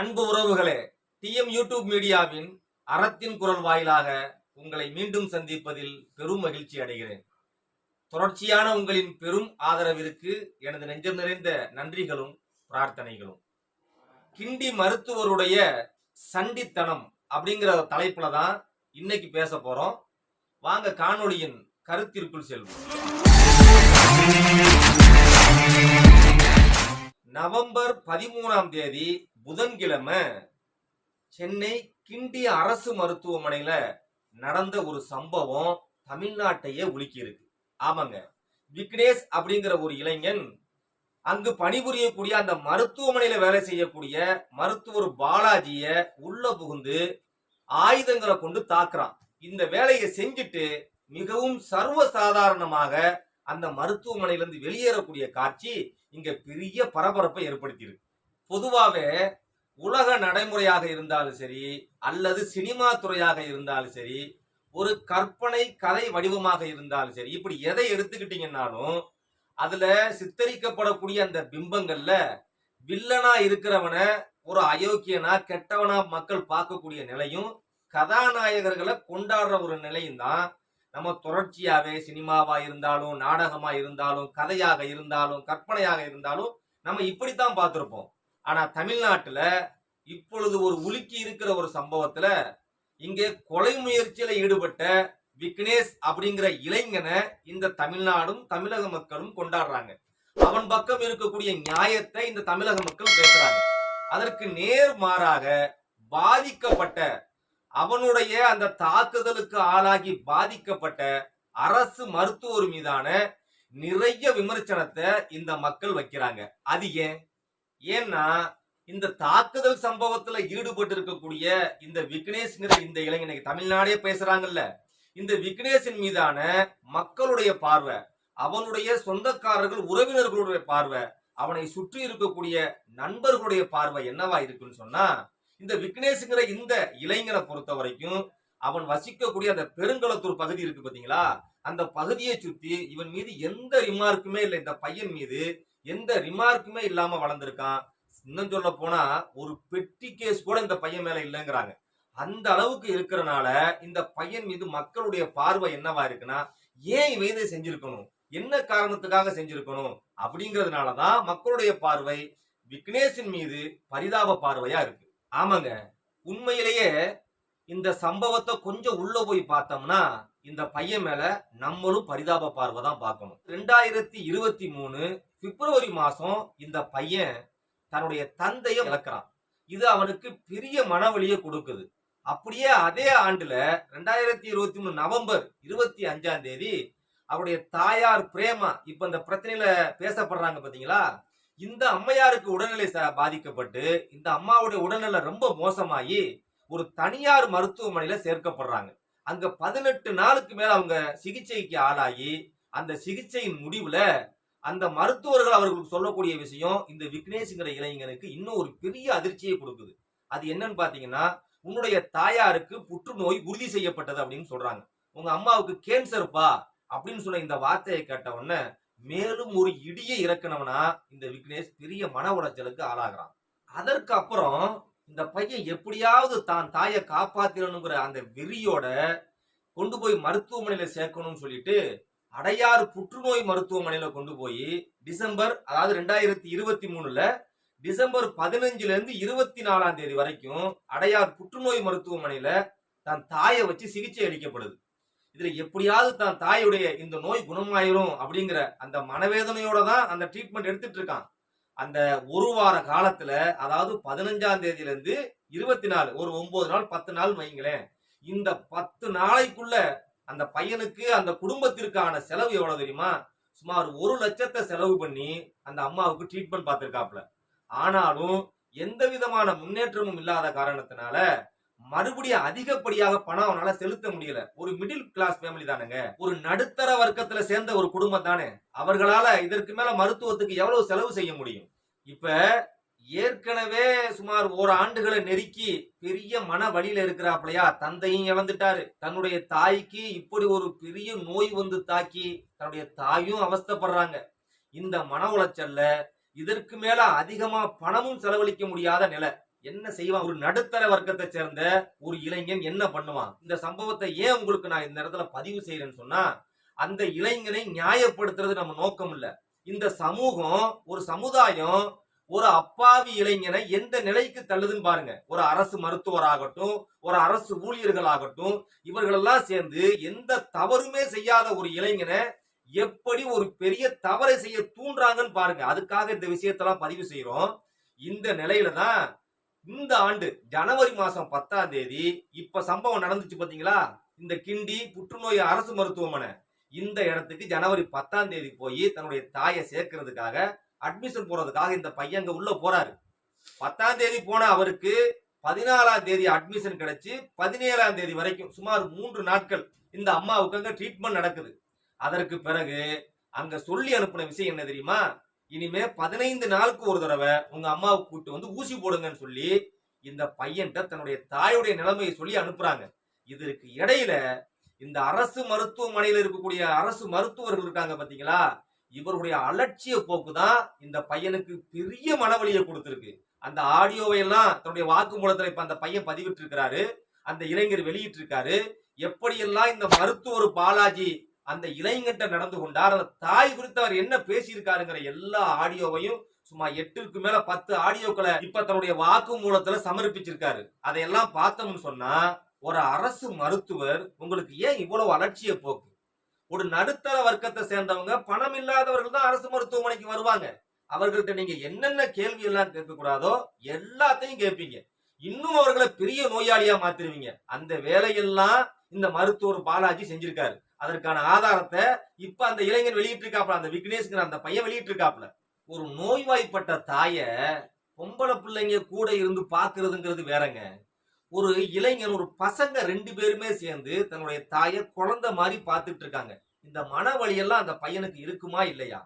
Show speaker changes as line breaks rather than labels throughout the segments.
அன்பு உறவுகளே DM YouTube மீடியாவின் அறத்தின் குரல் வாயிலாக உங்களை மீண்டும் சந்திப்பதில் பெரும் மகிழ்ச்சி அடைகிறேன். தொடர்ச்சியான உங்களின் பெரும் ஆதரவிற்கு எனது நெஞ்சம் நிறைந்த நன்றிகளும் பிரார்த்தனைகளும். கிண்டி மருத்துவருடைய சண்டித்தனம் அப்படிங்கிற தலைப்புல தான் இன்னைக்கு பேச போறோம். வாங்க காணொளியின் கருத்திற்குள் செல்வோம். நவம்பர் பதிமூணாம் தேதி புதன்கிழமை சென்னை கிண்டி அரசு மருத்துவமனையில நடந்த ஒரு சம்பவம் தமிழ்நாட்டையே உலுக்கியிருக்கு. ஆமாங்க. விக்னேஷ் அப்படிங்கிற ஒரு இளைஞன் அங்கு பணிபுரியக்கூடிய அந்த மருத்துவமனையில வேலை செய்யக்கூடிய மருத்துவர் பாலாஜிய உள்ள புகுந்து ஆயுதங்களை கொண்டு தாக்குறான். இந்த வேலையை செஞ்சுட்டு மிகவும் சர்வ சாதாரணமாக அந்த மருத்துவமனையிலிருந்து வெளியேறக்கூடிய காட்சி இங்க பெரிய பரபரப்பை ஏற்படுத்தியிருக்கு. பொதுவாகவே உலக நடைமுறையாக இருந்தாலும் சரி அல்லது சினிமா துறையாக இருந்தாலும் சரி ஒரு கற்பனை கதை வடிவமாக இருந்தாலும் சரி இப்படி எதை எடுத்துக்கிட்டீங்கன்னாலும் அதுல சித்தரிக்கப்படக்கூடிய அந்த பிம்பங்கள்ல வில்லனா இருக்கிறவனை ஒரு அயோக்கியனா கெட்டவனா மக்கள் பார்க்கக்கூடிய நிலையும் கதாநாயகர்களை கொண்டாடுற ஒரு நிலையும் தான் நம்ம தொடர்ச்சியாவே சினிமாவா இருந்தாலும் நாடகமா இருந்தாலும் கதையாக இருந்தாலும் கற்பனையாக இருந்தாலும் நம்ம இப்படித்தான் பார்த்திருப்போம். ஆனா தமிழ்நாட்டுல இப்பொழுது ஒரு உலுக்கி இருக்கிற ஒரு சம்பவத்துல இங்கே கொலை முயற்சியில ஈடுபட்ட விக்னேஷ் அப்படிங்கிற இளைஞனை இந்த தமிழ்நாடும் தமிழக மக்களும் கொண்டாடுறாங்க. அவன் பக்கம் இருக்கக்கூடிய நியாயத்தை இந்த தமிழக மக்கள் பேசுறாங்க. அதற்கு நேர் மாறாக பாதிக்கப்பட்ட அவனுடைய அந்த தாக்குதலுக்கு ஆளாகி பாதிக்கப்பட்ட அரசு மருத்துவர் மீதான நிறைய விமர்சனத்தை இந்த மக்கள் வைக்கிறாங்க. அது ஏன்? ஏன்னா இந்த தாக்குதல் சம்பவத்துல ஈடுபட்டு இருக்கக்கூடிய இந்த விக்னேஷ்ங்கிற இந்த இளைஞனை தமிழ்நாடே பேசுறாங்கல்ல இந்த விக்னேஷின் மீதான மக்களுடைய பார்வை அவனுடைய சொந்தக்காரர்கள் உறவினர்களுடைய பார்வை அவனை சுற்றி இருக்கக்கூடிய நண்பர்களுடைய பார்வை என்னவா இருக்குன்னு சொன்னா இந்த விக்னேஷ்ங்கிற இந்த இளைஞனை பொறுத்த வரைக்கும் அவன் வசிக்கக்கூடிய அந்த பெருங்களத்தூர் பகுதி இருக்கு பாத்தீங்களா? அந்த பகுதியை சுத்தி இவன் மீது எந்த ரிமார்க்குமே இல்லை. இந்த பையன் மீது எந்த ரிமார்க்குமே இல்லாம வளர்ந்துருக்கான். இன்னும் சொல்ல போனா ஒரு பெட்டி கேஸ் கூட இந்த பையன் மேல இல்லைங்கிறாங்க. அந்த அளவுக்கு இருக்கிறனால இந்த பையன் மீது மக்களுடைய பார்வை என்னவா இருக்குன்னா ஏன் இவன் இதை செஞ்சிருக்கணும்? என்ன காரணத்துக்காக செஞ்சிருக்கணும்? அப்படிங்கறதுனாலதான் மக்களுடைய பார்வை விக்னேஷின் மீது பரிதாப பார்வையா இருக்கு. ஆமாங்க. உண்மையிலேயே இந்த சம்பவத்தை கொஞ்சம் உள்ள போய் பார்த்தோம்னா இந்த பையன் மேல நம்மளும் பரிதாப பார்வை தான் பார்க்கணும். ரெண்டாயிரத்தி இருபத்தி மூணு பிப்ரவரி மாசம் இந்த பையன் தன்னுடைய தந்தையை இழக்கிறான். இது அவனுக்கு பெரிய மனவழியை கொடுக்குது. அப்படியே அதே ஆண்டுல ரெண்டாயிரத்தி இருபத்தி மூணு நவம்பர் இருபத்தி அஞ்சாம் தேதி அவருடைய தாயார் பிரேமா இப்ப இந்த பிரச்சனையில பேசப்படுறாங்க பாத்தீங்களா? இந்த அம்மையாருக்கு உடல்நிலை பாதிக்கப்பட்டு இந்த அம்மாவுடைய உடல்நிலை ரொம்ப மோசமாகி ஒரு தனியார் மருத்துவமனையில சேர்க்கப்படுறாங்க. அங்க பதினெட்டு நாளுக்கு மேல அவங்க சிகிச்சைக்கு ஆளாகி அந்த சிகிச்சையின் முடிவுல அந்த மருத்துவர்கள் அவர்களுக்கு சொல்லக்கூடிய விஷயம் இந்த விக்னேஷ்ங்கிற இளைஞனுக்கு இன்னும் ஒரு பெரிய அதிர்ச்சியை கொடுக்குது. அது என்னன்னு பாத்தீங்கன்னா உன்னுடைய தாயாருக்கு புற்றுநோய் உறுதி செய்யப்பட்டது அப்படின்னு சொல்றாங்க. உங்க அம்மாவுக்கு கேன்சர்ப்பா அப்படின்னு சொன்ன இந்த வார்த்தையை கேட்ட உடனே மேலும் ஒரு இடியை இறக்குனவனா இந்த விக்னேஷ் பெரிய மன உளைச்சலுக்கு ஆளாகிறான். அதற்கு அப்புறம் இந்த பையன் எப்படியாவது தான் தாயை காப்பாத்திரணுங்கிற அந்த வெறியோட கொண்டு போய் மருத்துவமனையில சேர்க்கணும்னு சொல்லிட்டு அடையாறு புற்றுநோய் மருத்துவமனையில கொண்டு போய் டிசம்பர் அதாவது ரெண்டாயிரத்தி இருபத்தி மூணுல டிசம்பர் பதினஞ்சுல இருந்து இருபத்தி நாலாம் தேதி வரைக்கும் அடையார் புற்றுநோய் மருத்துவமனையில தன் தாயை வச்சு சிகிச்சை அளிக்கப்படுது. இதுல எப்படியாவது தான் தாயுடைய இந்த நோய் குணமாயிரும் அப்படிங்கிற அந்த மனவேதனையோட தான் அந்த ட்ரீட்மெண்ட் எடுத்துட்டு இருக்கான். அந்த ஒரு வார காலத்துல அதாவது பதினஞ்சாம் தேதியில இருந்து இருபத்தி நாலு ஒரு ஒன்பது நாள் பத்து நாள் வைங்களேன் இந்த பத்து நாளைக்குள்ள அந்த பையனுக்கு அந்த குடும்பத்திற்கான செலவு எவ்வளவு தெரியுமா? சுமார் ஒரு லட்சத்தை செலவு பண்ணி அந்த அம்மாவுக்கு ட்ரீட்மெண்ட் பார்த்திருக்காப்ல ஆனாலும் எந்த விதமான முன்னேற்றமும் இல்லாத காரணத்தினால மறுபடியும் அதிகப்படியாக பணம் அவனால செலுத்த முடியல. ஒரு மிடில் கிளாஸ் ஃபேமிலி தானுங்க. ஒரு நடுத்தர வர்க்கத்துல சேர்ந்த ஒரு குடும்பம் தானே. அவர்களால இதற்கு மேல மருத்துவத்துக்கு எவ்வளவு செலவு செய்ய முடியும்? இப்ப ஏற்கனவே சுமார் ஒரு ஆண்டுகளை நெருக்கி பெரிய மன வழியில இருக்கிறாப்லையா தந்தையும் இழந்துட்டாரு. தன்னுடைய தாய்க்கு இப்படி ஒரு பெரிய நோய் வந்து தாக்கி தன்னுடைய தாயும் அவஸ்தைப்படுறாங்க. இந்த மன உளைச்சல்ல இதற்கு மேல அதிகமா பணமும் செலவழிக்க முடியாத நிலை. என்ன செய்வான்? ஒரு நடுத்தர வர்க்கத்தை சேர்ந்த ஒரு இளைஞன் என்ன பண்ணுவான்? இந்த சம்பவத்தை ஏன் உங்களுக்கு நான் இந்த இடத்துல பதிவு செய்யறேன்னு சொன்னா அந்த இளைஞனை நியாயப்படுத்துறது நம்ம நோக்கம் இல்ல இந்த சமூகம் ஒரு சமுதாயம் ஒரு அப்பாவி இளைஞனை எந்த நிலைக்கு தள்ளுதுன்னு பாருங்க. ஒரு அரசு மருத்துவராகட்டும் ஒரு அரசு ஊழியர்களாகட்டும் இவர்களெல்லாம் சேர்ந்து எந்த தவறுமே செய்யாத ஒரு இளைஞனை எப்படி ஒரு பெரிய தவறை செய்ய தூண்டுறாங்கன்னு பாருங்க. அதுக்காக இந்த விஷயத்தெல்லாம் பதிவு செய்யறோம் இந்த நிலையில தான் இந்த ஆண்டு ஜனவரி மாசம் பத்தாம் தேதி இப்ப சம்பவம் நடந்துச்சு பாத்தீங்களா? இந்த கிண்டி புற்றுநோய் அரசு மருத்துவமனை. இந்த இடத்துக்கு ஜனவரி பத்தாம் தேதி போய் தன்னுடைய தாயை சேர்க்கறதுக்காக அட்மிஷன் போறதுக்காக இந்த பையன் உள்ள போறாரு. பத்தாம் தேதி போன அவருக்கு பதினாலாம் தேதி அட்மிஷன் கிடைச்சி பதினேழாம் தேதி வரைக்கும் சுமார் மூன்று நாட்கள் இந்த அம்மாவுக்கு அங்க ட்ரீட்மெண்ட் நடக்குது. அதற்கு பிறகு அங்க சொல்லி அனுப்பின விஷயம் என்ன தெரியுமா? இனிமே பதினைந்து நாளுக்கு ஒரு தடவை உங்க அம்மாவுக்கு கூட்டு வந்து ஊசி போடுங்கன்னு சொல்லி இந்த பையன்கிட்ட தன்னுடைய தாயுடைய நிலைமையை சொல்லி அனுப்புறாங்க. இதற்கு இடையில இந்த அரசு மருத்துவமனையில் இருக்கக்கூடிய அரசு மருத்துவர்கள் இருக்காங்க பாத்தீங்களா? இவருடைய அலட்சிய போக்கு தான் இந்த பையனுக்கு பெரிய மனவலியை கொடுத்துருக்கு. அந்த ஆடியோவை எல்லாம் தன்னுடைய வாக்குமூலத்தில் இப்ப அந்த பையன் பதிவிட்டு இருக்கிறாரு அந்த இளைஞர் வெளியிட்டு இருக்காரு எப்படியெல்லாம் இந்த மருத்துவர் பாலாஜி அந்த இளைஞர்கிட்ட நடந்து கொண்டார் அந்த தாய் குறித்து அவர் என்ன பேசியிருக்காருங்கிற எல்லா ஆடியோவையும் சும்மா எட்டுக்கு மேல பத்து ஆடியோக்களை இப்ப தன்னுடைய வாக்கு மூலத்துல சமர்ப்பிச்சிருக்காரு. அதையெல்லாம் பார்த்தோம்னு சொன்னா ஒரு அரசு மருத்துவர் உங்களுக்கு ஏன் இவ்வளவு அலட்சிய போக்கு? ஒரு நடுத்தர வர்க்கத்தை சேர்ந்தவங்க பணம் இல்லாதவர்கள் தான் அரசு மருத்துவமனைக்கு வருவாங்க. அவர்கள்ட்ட நீங்க என்னென்ன கேள்வி எல்லாம் கேட்கக்கூடாதோ எல்லாத்தையும் கேட்பீங்க. இன்னும் அவர்களை பெரிய நோயாளியா மாத்திருவீங்க. அந்த வேலையெல்லாம் இந்த மருத்துவர் பாலாஜி செஞ்சிருக்காரு. அதற்கான ஆதாரத்தை இப்ப அந்த இளைஞன் வெளியிட்டு இருக்காப்ல அந்த விக்னேஷ்ங்கிற அந்த பையன் வெளியிட்டு இருக்காப்ல ஒரு நோய்வாய்ப்பட்ட தாய பொம்பளை பிள்ளைங்க கூட இருந்து பாக்குறதுங்கிறது வேறங்க. ஒரு இளைஞன் ஒரு பசங்க ரெண்டு பேருமே சேர்ந்து தன்னுடைய தாயை குழந்தை மாதிரி பார்த்துட்டு இருக்காங்க. இந்த மன வழியெல்லாம் அந்த பையனுக்கு இருக்குமா இல்லையா?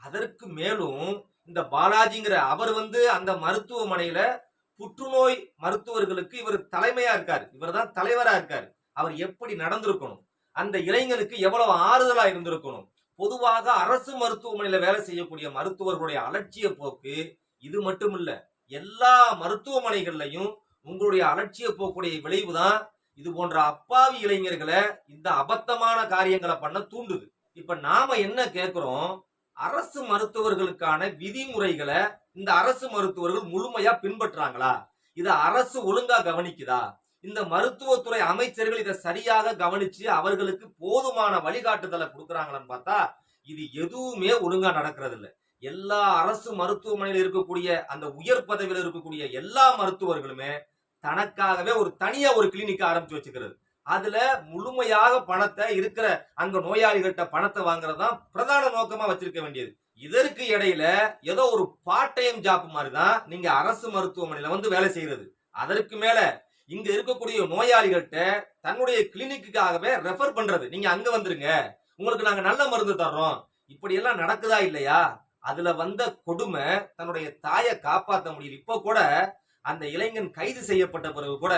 அதற்கு மேலும் இந்த பாலாஜிங்கிற அவர் வந்து அந்த மருத்துவமனையில புற்றுநோய் மருத்துவர்களுக்கு இவர் தலைமையா இருக்கார். இவர் தான் தலைவரா இருக்கார். அவர் எப்படி நடந்திருக்கணும்? அந்த இளைஞனுக்கு எவ்வளவு ஆறுதலா இருந்திருக்கணும்? பொதுவாக அரசு மருத்துவமனையில வேலை செய்யக்கூடிய மருத்துவர்களுடைய அலட்சிய போக்கு இது மட்டும் இல்ல எல்லா மருத்துவமனைகள்லையும் உங்களுடைய அலட்சிய போக்குடைய விளைவுதான் இது போன்ற அப்பாவி இளைஞர்களை இந்த அபத்தமான காரியங்களை பண்ண தூண்டுது. இப்ப நாம என்ன கேட்கிறோம்? அரசு மருத்துவர்களுக்கான விதிமுறைகளை இந்த அரசு மருத்துவர்கள் முழுமையா பின்பற்றாங்களா? இதை அரசு ஒழுங்கா கவனிக்குதா? இந்த மருத்துவத்துறை அமைச்சர்கள் இதை சரியாக கவனிச்சு அவர்களுக்கு போதுமான வழிகாட்டுதலை கொடுக்குறாங்களான்னு பார்த்தா இது எதுவுமே ஒழுங்கா நடக்கிறது இல்லை எல்லா அரசு மருத்துவமனையில் இருக்கக்கூடிய அந்த உயர் பதவியில் இருக்கக்கூடிய எல்லா மருத்துவர்களுமே தனக்காகவே ஒரு தனியா ஒரு கிளினிக் ஆரம்பிச்சு வச்சுக்கிறது. அதுல முழுமையாக பணத்தை இருக்கிற அங்க நோயாளிகள்கிட்ட பணத்தை வாங்குறது தான் பிரதான நோக்கமா வச்சிருக்க வேண்டியது. இதற்கு இடையில ஏதோ ஒரு பார்ட் டைம் ஜாப் மாதிரி தான் நீங்க அரசு மருத்துவமனையில வந்து வேலை செய்யறது. அதற்கு மேல இங்க இருக்கக்கூடிய நோயாளிகள்கிட்ட தன்னுடைய கிளினிக்குக்காகவே ரெஃபர் பண்றது. நீங்க அங்க வந்துருங்க. உங்களுக்கு நாங்க நல்ல மருந்து தர்றோம். இப்படி எல்லாம் நடக்குதா இல்லையா? அதுல வந்த கொடுமை தன்னுடைய தாயை காப்பாற்ற முடியல. இப்போ கூட அந்த இளைஞன் கைது செய்யப்பட்ட பிறகு கூட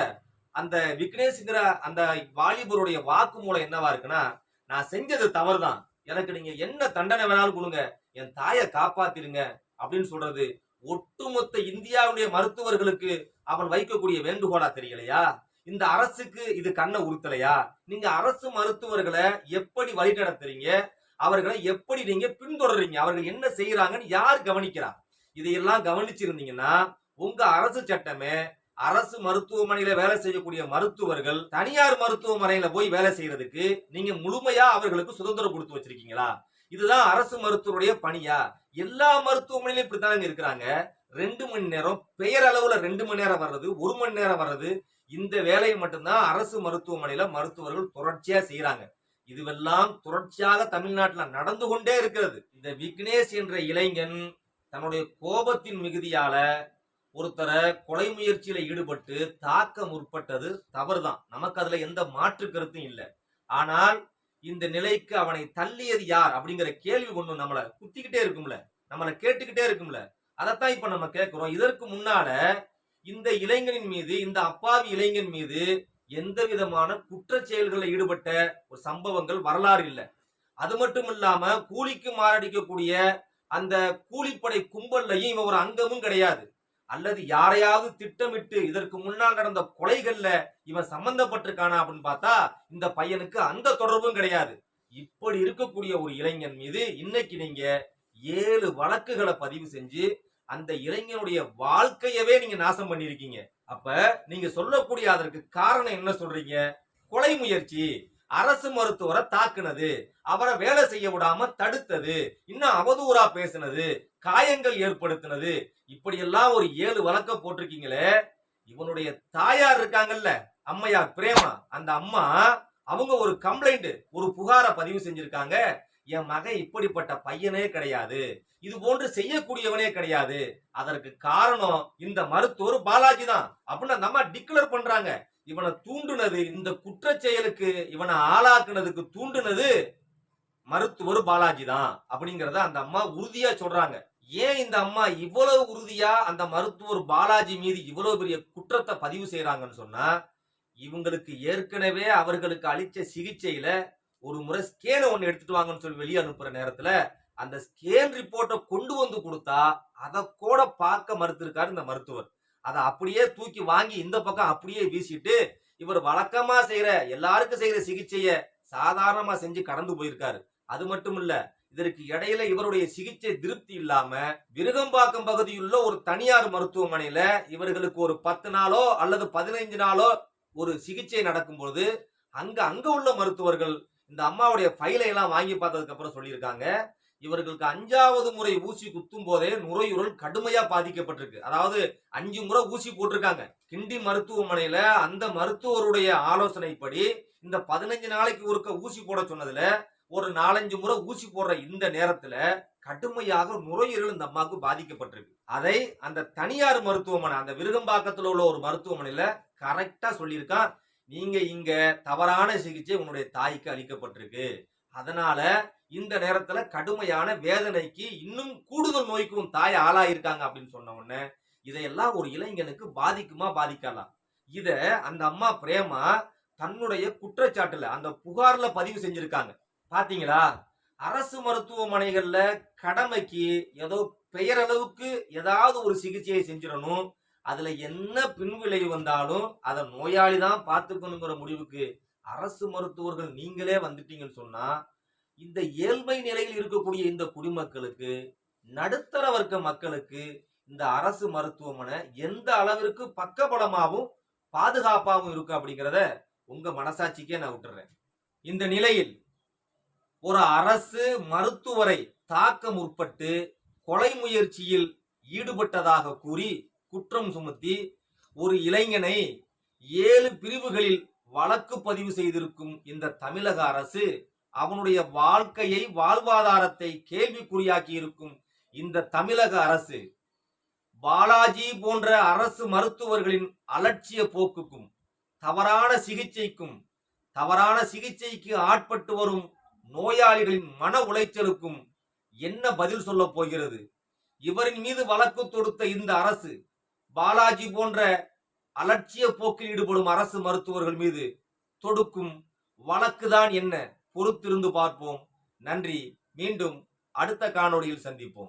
அந்த விக்னேஷ்ங்கிற அந்த வாலிபருடைய வாக்குமூலம் என்னவா இருக்குன்னா நான் செஞ்சது தவறுதான். எனக்கு நீங்க என்ன தண்டனை வேணாலும் கொடுங்க என் தாயை காப்பாத்திருங்க அப்படின்னு சொல்றது ஒட்டுமொத்த இந்தியாவுடைய மருத்துவர்களுக்கு அவன் வைக்கக்கூடிய வேண்டுகோளா தெரியலையா? இந்த அரசுக்கு இது கண்ணை உறுத்தலையா? நீங்க அரசு மருத்துவர்களை எப்படி வழிநடத்துறீங்க? அவர்களை எப்படி நீங்க பின்தொடர்றீங்க? அவர்கள் என்ன செய்யறாங்கன்னு யார் கவனிக்கிறா? இதையெல்லாம் கவனிச்சிருந்தீங்கன்னா உங்க அரசு சட்டமே அரசு மருத்துவமனையில வேலை செய்யக்கூடிய மருத்துவர்கள் தனியார் மருத்துவமனையில போய் வேலை செய்யறதுக்கு நீங்க முழுமையா அவர்களுக்கு சுதந்திரம் கொடுத்து வச்சிருக்கீங்களா? இதுதான் அரசு மருத்துவருடைய பணியா? எல்லா மருத்துவமனையிலும் இப்படித்தானங்க இருக்கிறாங்க. ரெண்டு மணி நேரம் பெயர் அளவுல ரெண்டு மணி நேரம் வர்றது ஒரு மணி நேரம் வர்றது இந்த வேலையை மட்டும்தான் அரசு மருத்துவமனையில மருத்துவர்கள் தொடர்ச்சியா செய்யறாங்க. இதுவெல்லாம் தொடர்ச்சியாக தமிழ்நாட்டில் நடந்து கொண்டே இருக்கிறது. இந்த விக்னேஷ் என்ற இளைஞன் தன்னுடைய கோபத்தின் மிகுதியால ஒருத்தரை கொலை முயற்சியில ஈடுபட்டு தாக்க முற்பட்டது தவறுதான். நமக்கு அதுல எந்த மாற்று கருத்தும் இல்லை. ஆனால் இந்த நிலைக்கு அவனை தள்ளியது யார் அப்படிங்கிற கேள்வி ஒண்ணு நம்மள குத்திக்கிட்டே இருக்கும்ல. நம்மளை கேட்டுக்கிட்டே இருக்கும்ல. அதைத்தான் இப்ப நம்ம கேட்கிறோம். இதற்கு முன்னால இந்த இளைஞனின் மீது இந்த அப்பாவி இளைஞன் மீது எந்த விதமான குற்ற செயல்களில் ஈடுபட்ட ஒரு சம்பவங்கள் வரலாறு இல்லை. அது மட்டும் இல்லாம கூலிக்கு மாரடிக்கக்கூடிய அந்த கூலிப்படை கும்பல்லையும் இவன் ஒரு அங்கமும் கிடையாது. அல்லது யாரையாவது திட்டமிட்டு இதற்கு முன்னால் நடந்த கொலைகள்ல இவன் சம்பந்தப்பட்டிருக்கானா அப்படின்னு பார்த்தா இந்த பையனுக்கு அந்த தொடர்பும் கிடையாது. இப்படி இருக்கக்கூடிய ஒரு இளைஞன் மீது இன்னைக்கு நீங்க ஏழு வழக்குகளை பதிவு செஞ்சு அந்த இளைஞனுடைய வாழ்க்கையவே நீங்க நாசம் பண்ணிருக்கீங்க அப்ப நீங்க சொல்லக்கூடிய அதற்கு காரணம் என்ன சொல்றீங்க? கொலை முயற்சி. அரசு மருத்துவரை தாக்குனது அவரை வேலை செய்ய விடாம தடுத்தது இன்னும் அவதூறா பேசினது காயங்கள் ஏற்படுத்தினது. இப்படியெல்லாம் ஒரு ஏழு வழக்க போட்டிருக்கீங்களே இவனுடைய தாயார் இருக்காங்கல்ல அம்மையார் பிரேமா அந்த அம்மா அவங்க ஒரு கம்ப்ளைண்ட் ஒரு புகாரை பதிவு செஞ்சிருக்காங்க. என் மகன் இப்படிப்பட்ட பையனே கிடையாது. இது போன்று செய்யக்கூடியவனே கிடையாது. அதற்கு காரணம் இந்த மருத்துவர் பாலாஜி தான். அப்படின்னு நம்ம டிக்ளேர் பண்றாங்க. இவனை தூண்டுனது இந்த குற்ற செயலுக்கு இவனை ஆளாக்குனதுக்கு தூண்டுனது மருத்துவர் பாலாஜி தான் அப்படிங்கிறத அந்த அம்மா உறுதியா சொல்றாங்க. ஏன் இந்த அம்மா இவ்வளவு உறுதியா அந்த மருத்துவர் பாலாஜி மீது இவ்வளவு பெரிய குற்றத்தை பதிவு செய்யறாங்கன்னு சொன்னா இவங்களுக்கு ஏற்கனவே அவர்களுக்கு அளிச்ச சிகிச்சையில ஒரு முறை ஸ்கேனை ஒன்று எடுத்துட்டு வாங்கன்னு சொல்லி வெளியே அனுப்புற நேரத்துல அந்த ஸ்கேன் ரிப்போர்ட்டை கொண்டு வந்து கொடுத்தா அதை கூட பார்க்க மறுத்திருக்காரு இந்த மருத்துவர். அதை அப்படியே தூக்கி வாங்கி இந்த பக்கம் அப்படியே வீசிட்டு இவர் வழக்கமா செய்யற எல்லாருக்கும் செய்யற சிகிச்சைய சாதாரணமா செஞ்சு கடந்து போயிருக்காரு. அது மட்டும் இல்ல இதற்கு இடையில இவருடைய சிகிச்சை திருப்தி இல்லாம விருகம்பாக்கம் பகுதியுள்ள ஒரு தனியார் மருத்துவமனையில இவர்களுக்கு ஒரு பத்து நாளோ அல்லது பதினைஞ்சு நாளோ ஒரு சிகிச்சை நடக்கும்போது அங்க அங்க உள்ள மருத்துவர்கள் இந்த அம்மாவுடைய ஃபைலை எல்லாம் வாங்கி பார்த்ததுக்கு அப்புறம் சொல்லியிருக்காங்க. இவர்களுக்கு அஞ்சாவது முறை ஊசி குத்தும் போதே நுரையுரல் கடுமையா பாதிக்கப்பட்டிருக்கு. அதாவது அஞ்சு முறை ஊசி போட்டிருக்காங்க. கிண்டி மருத்துவமனையில அந்த மருத்துவருடைய ஆலோசனைப்படி இந்த பதினஞ்சு நாளைக்கு ஒருக்க ஊசி போட சொன்னதுல ஒரு நாலஞ்சு முறை ஊசி போடுற இந்த நேரத்துல கடுமையாக நுரையீரல் இந்த அம்மாவுக்கு பாதிக்கப்பட்டிருக்கு. அதை அந்த தனியார் மருத்துவமனை அந்த விருகம்பாக்கத்தில் உள்ள ஒரு மருத்துவமனையில கரெக்டா சொல்லியிருக்கான் நீங்க இங்க தவறான சிகிச்சை உன்னுடைய தாய்க்கு அளிக்கப்பட்டிருக்கு. அதனால இந்த நேரத்துல கடுமையான வேதனைக்கு இன்னும் கூடுதல் நோய்க்கும் தாய் ஆளாயிருக்காங்க அப்படின்னு சொன்ன உடனே இதையெல்லாம் ஒரு இளைஞனுக்கு பாதிக்குமா பாதிக்கலாம் இத அந்த அம்மா பிரேமா தன்னுடைய குற்றச்சாட்டுல அந்த புகார்ல பதிவு செஞ்சிருக்காங்க. பாத்தீங்களா? அரசு மருத்துவமனைகள்ல கடமைக்கு ஏதோ பெயரளவுக்கு ஏதாவது ஒரு சிகிச்சையை செஞ்சிடணும். அதுல என்ன பின்விளைவு வந்தாலும் அதை நோயாளி தான் பார்த்துக்கணுங்கிற முடிவுக்கு அரசு மருத்துவர்கள் நீங்களே வந்துட்டீங்கன்னு சொன்னா இந்த ஏழ்மை நிலையில் இருக்கக்கூடிய இந்த குடிமக்களுக்கு நடுத்தர வர்க்க மக்களுக்கு இந்த அரசு மருத்துவமனை எந்த அளவிற்கு பக்கபலமாகவும் பாதுகாப்பாகவும் இருக்கு அப்படிங்கிறத உங்க மனசாட்சிக்கே நான் விட்டுறேன். இந்த நிலையில் ஒரு அரசு மருத்துவரை தாக்க முற்பட்டு கொலை முயற்சியில் ஈடுபட்டதாக கூறி குற்றம் சுமத்தி ஒரு இளைஞனை ஏழு பிரிவுகளில் வழக்கு பதிவு செய்திருக்கும் இந்த தமிழக அரசு அவனுடைய வாழ்க்கையை வாழ்வாதாரத்தை கேள்விக்குறியாக்கி இருக்கும் இந்த தமிழக அரசு பாலாஜி போன்ற அரசு மருத்துவர்களின் அலட்சிய போக்குக்கும் தவறான சிகிச்சைக்கும் தவறான சிகிச்சைக்கு ஆட்பட்டு வரும் நோயாளிகளின் மன உளைச்சலுக்கும் என்ன பதில் சொல்ல போகிறது? இவரின் மீது வழக்கு தொடுத்த இந்த அரசு பாலாஜி போன்ற அலட்சிய போக்கில் ஈடுபடும் அரசு மருத்துவர்கள் மீது தொடுக்கும் வழக்குதான் என்ன? பொறுத்திருந்து பார்ப்போம். நன்றி. மீண்டும் அடுத்த காணொளியில் சந்திப்போம்.